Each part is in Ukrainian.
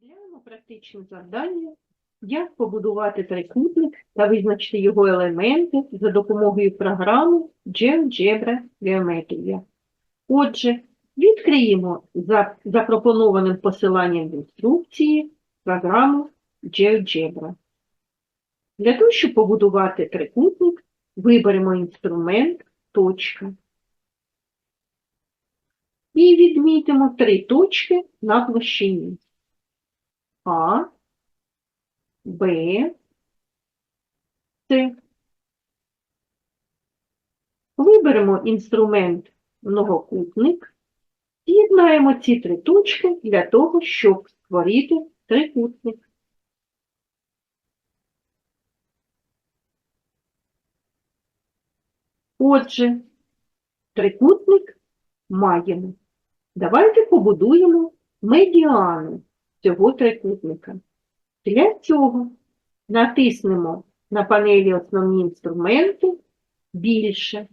Розглянемо практичне завдання, як побудувати трикутник та визначити його елементи за допомогою програми GeoGebra Geometria. Отже, відкриємо за запропонованим посиланням в інструкції програму GeoGebra. Для того, щоб побудувати трикутник, виберемо інструмент точка. І відмітимо три точки на площині. А, Б, С. Виберемо інструмент многокутник, з'єднаємо ці три точки для того, щоб створити трикутник. Отже, трикутник маємо. Давайте побудуємо медіану цього трикутника. Для цього натиснемо на панелі основні інструменти більше,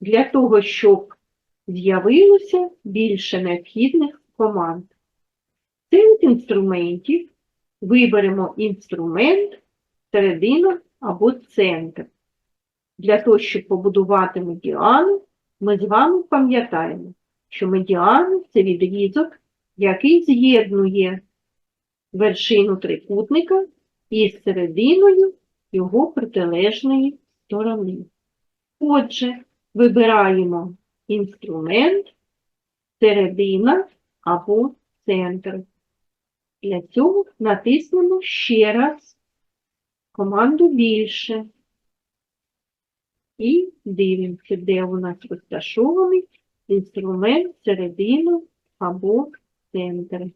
для того, щоб з'явилося більше необхідних команд. Серед інструментів виберемо інструмент середина або центр. Для того, щоб побудувати медіану, ми з вами пам'ятаємо, що медіана – це відрізок, який з'єднує вершину трикутника із серединою його протилежної сторони. Отже, вибираємо інструмент середина або центр. Для цього натиснемо ще раз команду більше. І дивимося, де у нас розташований інструмент середина або центр.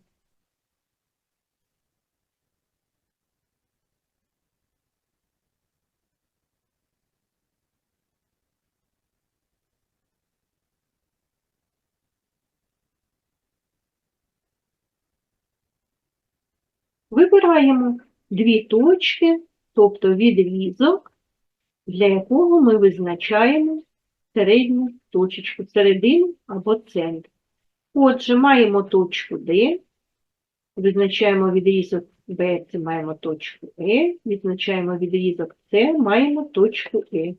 Вибираємо дві точки, тобто відрізок, для якого ми визначаємо середню точечку, середину або центр. Отже, маємо точку D, визначаємо відрізок B, це маємо точку E, відзначаємо відрізок C, маємо точку E.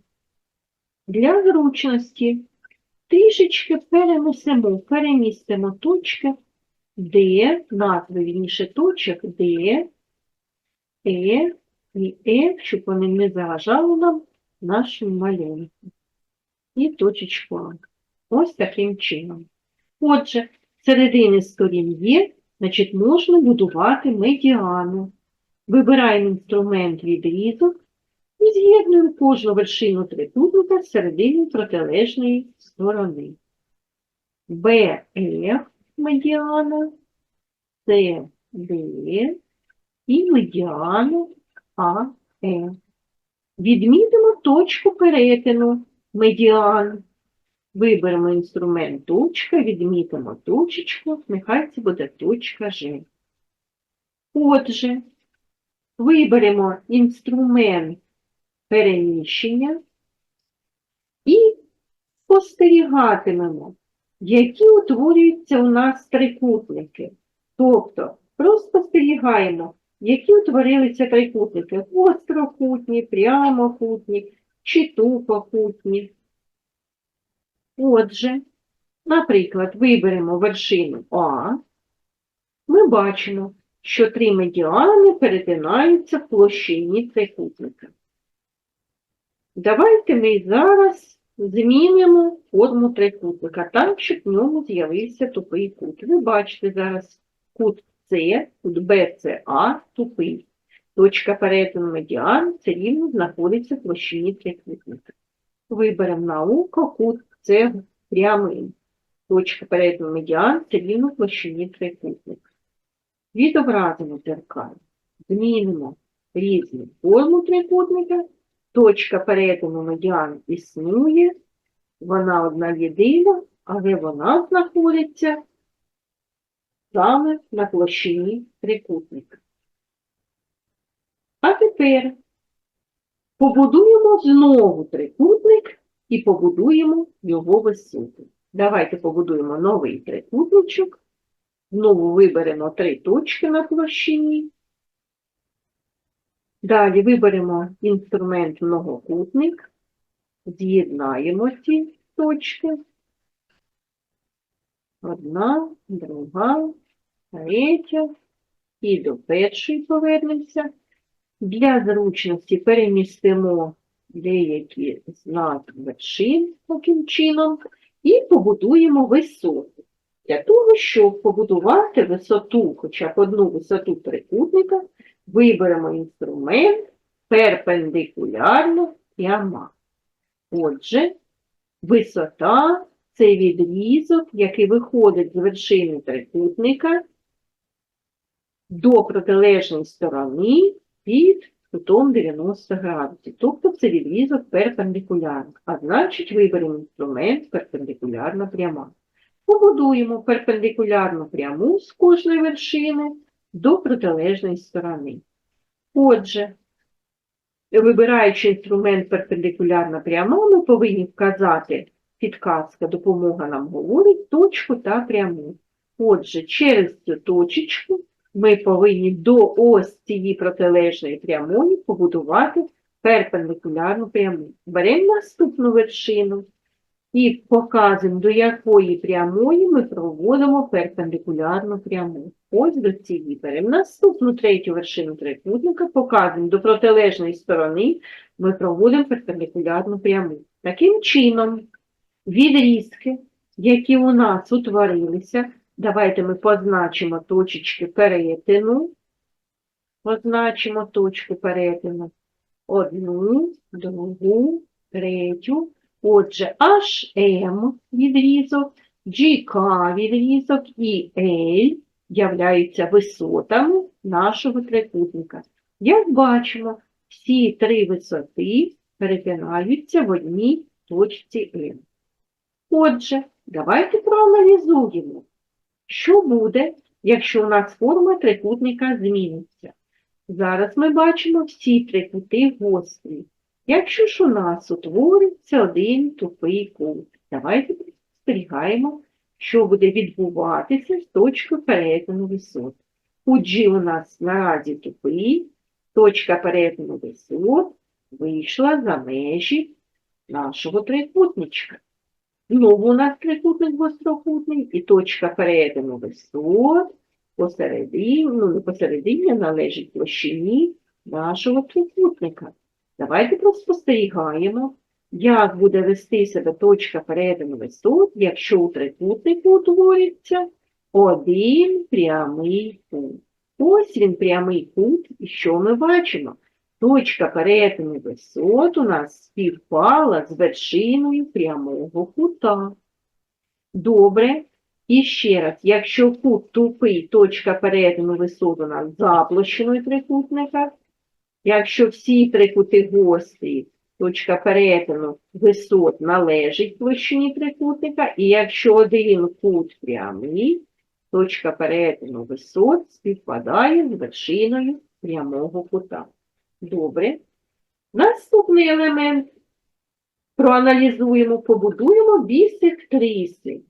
Для зручності трішечки перенесемо, перемістимо точки D, назви, вірніше, точок D, E і F, щоб вони не заважали нам нашим малюнку. І точечку А. Ось таким чином. Отже, середини сторін є, значить можна будувати медіану. Вибираємо інструмент відрізок і з'єднуємо кожну вершину трикутника з середини протилежної сторони. BF медіана, CD і медіану AE. Відмітимо точку перетину медіан. Виберемо інструмент точка, відмітимо точечку, нехай це буде точка G. Отже, виберемо інструмент переміщення і спостерігатимемо, які утворюються у нас трикутники. Тобто, спостерігаємо, які утворилися трикутники гострокутні, прямокутні чи тупокутні. Отже, наприклад, виберемо вершину А, ми бачимо, що три медіани перетинаються в площині трикутника. Давайте ми зараз змінимо форму трикутника так, щоб в ньому з'явився тупий кут. Ви бачите зараз кут С, кут БЦА тупий. Точка перетину медіан все рівно знаходиться в площині трикутника. Виберемо науку кут С прямий. Точка перетину медіан рівно площині трикутника. Відобразимо дзеркало. Змінимо різну форму трикутника. Точка перетину медіан існує, вона одна єдина, але вона знаходиться саме на площині трикутника. А тепер побудуємо знову трикутник і побудуємо його висоту. Давайте побудуємо новий трикутничок Знову виберемо три точки на площині. Далі виберемо інструмент многокутник, з'єднаємо ці точки. Одна, друга, третя. І до першої повернемося. Для зручності перемістимо деякі знаки вершин таким чином і побудуємо висоту. Для того, щоб побудувати висоту, хоча б одну висоту трикутника, виберемо інструмент перпендикулярно пряма. Отже, висота це відрізок, який виходить з вершини трикутника до протилежної сторони під кутом 90 градусів. Тобто це відрізок перпендикулярний. А значить, виберемо інструмент перпендикулярна пряма. Побудуємо перпендикулярну пряму з кожної вершини до протилежної сторони. Отже, вибираючи інструмент перпендикулярна пряма, ми повинні вказати, підказка, допомога нам говорить, точку та пряму. Отже, через цю точечку ми повинні до ось цієї протилежної прямої побудувати перпендикулярну пряму. Беремо наступну вершину і показуємо, до якої прямої ми проводимо перпендикулярну пряму. Ось до цієї беремо наступну третю вершину трикутника, показуємо до протилежної сторони, ми проводимо перпендикулярну пряму. Таким чином, відрізки, які у нас утворилися, давайте ми позначимо точечки перетину, позначимо точку перетину. Одну, другу, третю. Отже, HM відрізок, GK відрізок і L являються висотами нашого трикутника. Як бачимо, всі три висоти перетинаються в одній точці N. Отже, давайте проаналізуємо, що буде, якщо у нас форма трикутника зміниться. Зараз ми бачимо всі три кути гострі. Якщо ж у нас утвориться один тупий кут, давайте спостерігаємо, що буде відбуватися з точкою перетину висот. Кут G у нас наразі тупий, точка перетину висот вийшла за межі нашого трикутничка. Знову у нас трикутник гострокутний, і точка перетину висот посередині, ну посередині, належить площині нашого трикутника. Давайте проспостерігаємо, як буде вести себе точка перетину висот, якщо у трикутнику утвориться один прямий кут. Ось він прямий кут, і що ми бачимо? Точка перетину висот у нас співпала з вершиною прямого кута. Добре. І ще раз, якщо кут тупий, точка перетину висот у нас за площиною трикутника, Якщо всі три кути гострі, точка перетину висот належить площині трикутника, і якщо один кут прямий, точка перетину висот співпадає з вершиною прямого кута. Добре. Наступний елемент проаналізуємо, побудуємо бісик бісектриси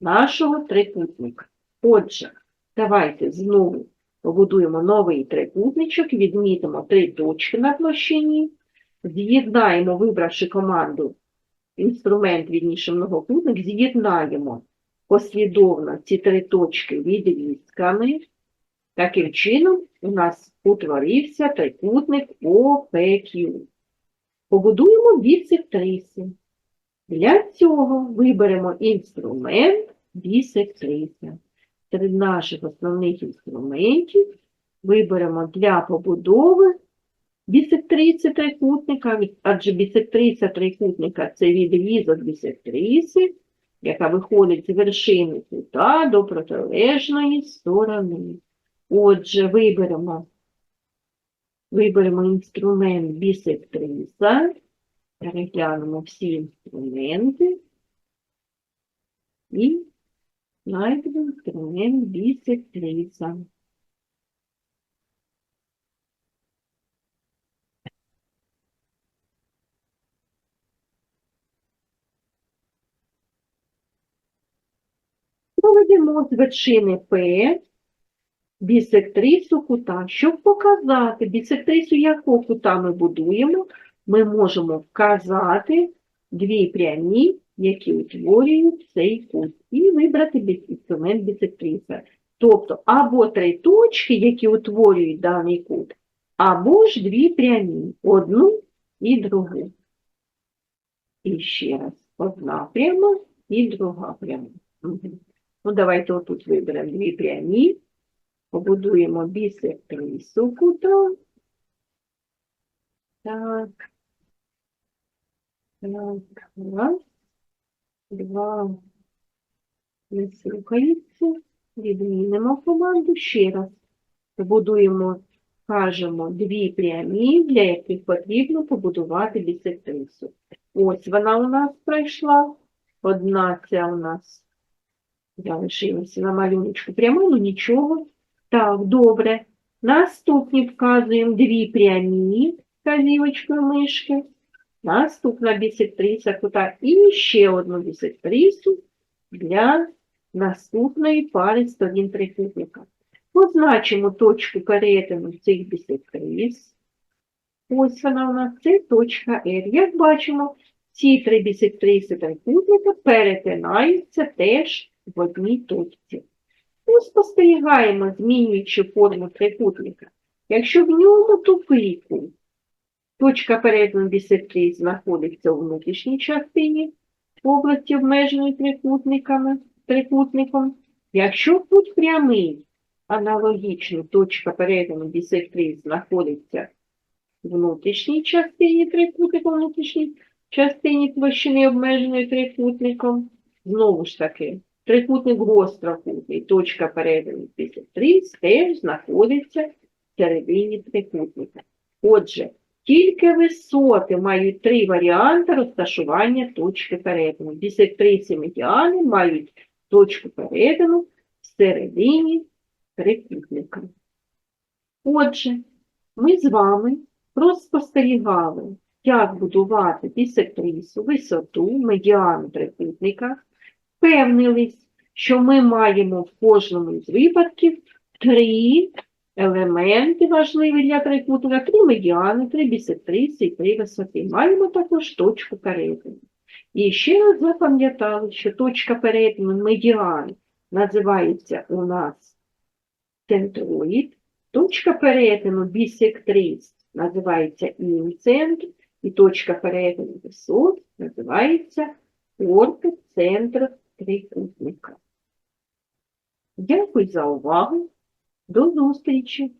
нашого трикутника. Отже, давайте знову Побудуємо новий трикутничок, відмітимо три точки на площині, з'єднаємо, вибравши команду інструмент відніше многокутник, з'єднаємо послідовно ці три точки відрізками. Таким чином у нас утворився трикутник OPQ. Побудуємо бісектриси. Для цього виберемо інструмент бісектриса серед наших основних інструментів виберемо для побудови бісектриси трикутника, адже бісектриця трикутника це відрізок бісектриси, яка виходить з вершини кута до протилежної сторони. Отже, виберемо, виберемо інструмент бісектриса, переглянемо всі інструменти і Знайдемо інструмент бісектриса. виведемо з вершини П бісектрису кута. Щоб показати бісектрису якого кута ми будуємо, ми можемо вказати дві прямі, які утворюють цей кут, і вибрати інструмент бісектриса. Тобто або три точки, які утворюють даний кут, або ж дві прямі, одну і другу. І ще раз, одна пряма і друга пряма. Ну, давайте отут виберемо дві прямі, побудуємо бісектрису кута. Так. Так, раз, два, не слухається, відмінимо команду ще раз. Побудуємо, кажемо, дві прямі, для яких потрібно побудувати бісектрису. Ось вона у нас пройшла. Одна ця у нас залишилася на малюночку пряма, ну нічого. Так, добре. Наступні вказуємо дві прямі вказівочкою мишки. Наступна бісектриса кута і ще одну бісектрису для наступної пари сторін трикутника. Позначимо точку перетину цих бісектрис. Ось вона у нас, це точка R. Як бачимо, ці три бісектриси трикутника перетинаються теж в одній точці. Ми спостерігаємо, змінюючи форму трикутника. Якщо в ньому тупий кут, точка перетину бісектрис знаходиться у внутрішній частині області, обмеженої трикутниками, трикутником. Якщо кут прямий, аналогічно точка перетину бісектрис знаходиться в внутрішній частині трикутника, внутрішній частині площини обмеженої трикутником, знову ж таки, трикутник гострокутний, точка перетину бісектрис теж знаходиться в середині трикутника. Отже, тільки висоти мають три варіанти розташування точки перетину. Бісектриси медіани мають точку перетину всередині трикутника. Отже, ми з вами розпостерігали, як будувати бісектрису, висоту, медіану трикутника, впевнились, що ми маємо в кожному з випадків три елементи важливі для трикутника, три медіани, три бісектриси і три висоти. Маємо також точку перетину. І ще раз запам'ятали, що точка перетину медіан називається у нас центроїд, точка перетину бісектрис називається інцентр, і точка перетину висот називається орбіт-центр трикутника. Дякую за увагу. До зустрічі!